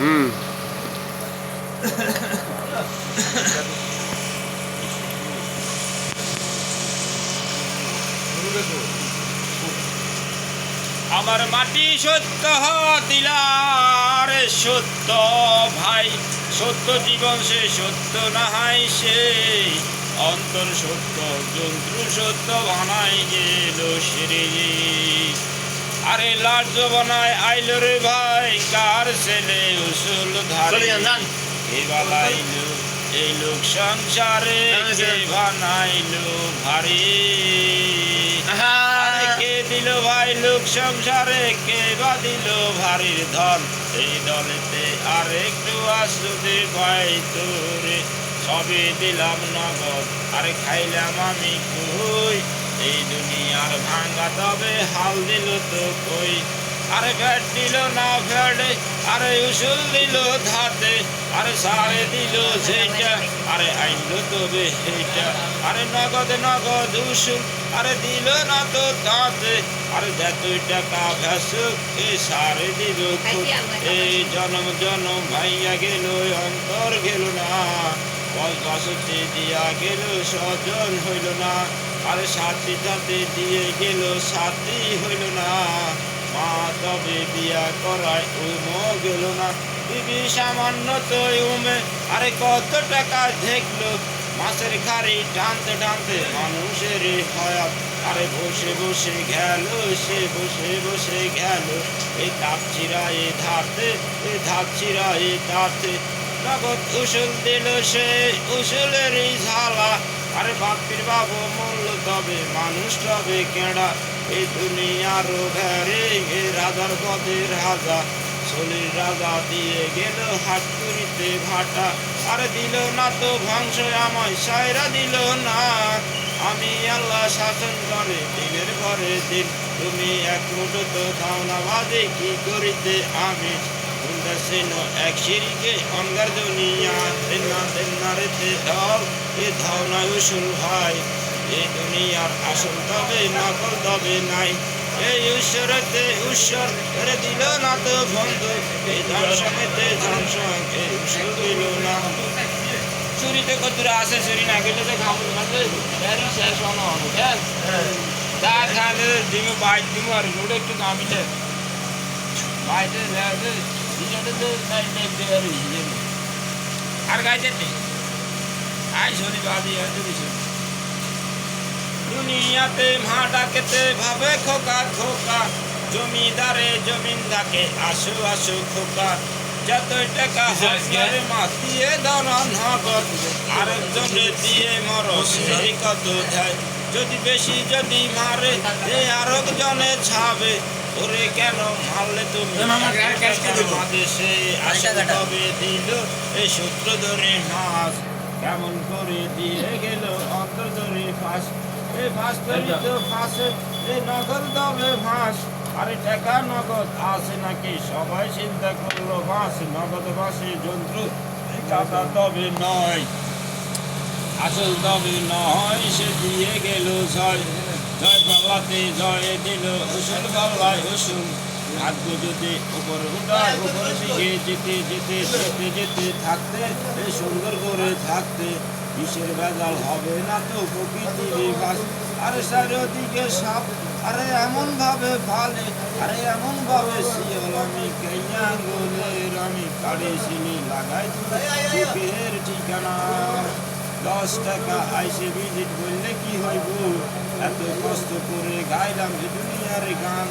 হুম আমার মাটি সত্য দিলার সত্য ভাই, সত্য জীবন সে, সত্য নাহাই সে। অন্তর সত্য, যন্ত্র সত্য বানাই গেল সেরে। আরে লার্জ বানায় আইল রে ভাই কার ছেলে উসুল ধারে? কে বালাইলো? এই লোক সংসারে কে বানাইলো ভারী? আরে কে দিল ভাই লোক সংসারে? কে বা দিল ভারীর ধন? এই দলেতে আর একটু আসতে ভাই তোরে। সবে দিলাম নগদ আরে খাইলাম আমি কই? এই দুনিয়ার ভাঙ্গা তবে হাল দিল তো কই? আরে ফ্যাট দিল না ফ্যাটে আরে উসুল দিল ধাতে আরে সারে দিল সেইটা আরে আইলো তবে সেইটা আরে নগদ নগদ উসুল আরে দিল না তো তাতে আরে যতই টাকা ভেসুক এ সারে দিল এই জনম জনম ভাইয়া গেল অন্তর গেল না দিয়া গেল সজন হইল না আরে সাথী সাথে দিয়ে গেল, সাথী হইল না। মা তবে বিয়া করায় উম গেল না। বিবি সামান্য তো উমে, আরে কত টাকা দেখল। মাছের খারি টানতে টানতে মানুষের হয়াত আরে বসে বসে গেল, সে বসে বসে গেল। এই তাপ চিরা এ ধাতে এ ধাপ চিরা এ তাতে নগদ উসুল দিল সে, উসুলেরই ঝালা। আরে বাপির বাবু মূল্য তবে মানুষ তবে কেড়া। এই দুনিয়ার ঘরে এ রাজার পদে রাজা চলির রাজা দিয়ে গেল হাত করিতে ভাটা। আরে দিল না তো ধ্বংস আমায়, সায়রা দিল না। আমি আল্লাহ শাসন করে, দিনের ঘরে দিন। তুমি এক মুঠো তো দাও না বাদে কি করিতে আমি? সিঁড়িকে অঙ্গার দুনিয়া দেনা দেনা রেতে দাও এ দাও উসুল ভাই এই দুনিয়ার আসল তবে নকল তবে নাই এই ঈশ্বরেতে ঈশ্বর করে দিল না তো বন্ধু এই ধ্বংসমেতে ধ্বংস এই উসুল দিল না চুরিতে কতটা আছে চুরি না গেলে তো খাব খাবে এরই শেষ হনো কেন তা খালে দিমু বাইক দিমু আর রোডে একটু কামিতে বাইরে আর গাইতে নেই আই শনি বাদি দুনিয়াতে মা ডাকেতে ভাবে খোকা খোকা। জমিদারে জমিন ডাকে আসো আসো খোকা। যতই টাকা হাসিয়ারে মাতিয়ে দাঁড়া নগদ আরেকজনে দিয়ে মর সেই কত যায়। যদি বেশি যদি মারে এ আরেকজনে ছাবে। ওরে কেন মারলে তুমি? দেশে আসে তবে দিল? এই সূত্র ধরে মাছ কেমন করে দিয়ে গেল? অন্তর ধরে ফাঁস। এই ফাঁস তৈরি তো ফাঁসে এই নগদ দবে ফাঁস আরে টাকা নগদ আছে নাকি? সবাই চিন্তা করল ফাঁস নগদ ফাঁসে যন্ত্র। টাকা তবে নয়। আসল তবে নয়, সে দিয়ে গেল জয়। জয় পাল্লাতে জয় দিল উসুল পাল্লায় উসুল ভাগ্য যদি উপর উঠায় উপর দিকে যেতে যেতে যেতে যেতে থাকতে সুন্দর করে থাকতে। কিসের ভেজাল হবে না তো প্রকৃতির বাস আরে চারিদিকে সাপ, আরে এমন ভাবে ফালে, আরে এমন ভাবে শিয়াল আমি কেয়া আঙ্গুলের আমি কাড়ে শিলি লাগাই চোখের ঠিকানা দশ টাকা আইসে ভিজিট করলে কি হয় হইব এত কষ্ট করে গাইলাম যে দুনিয়ার গান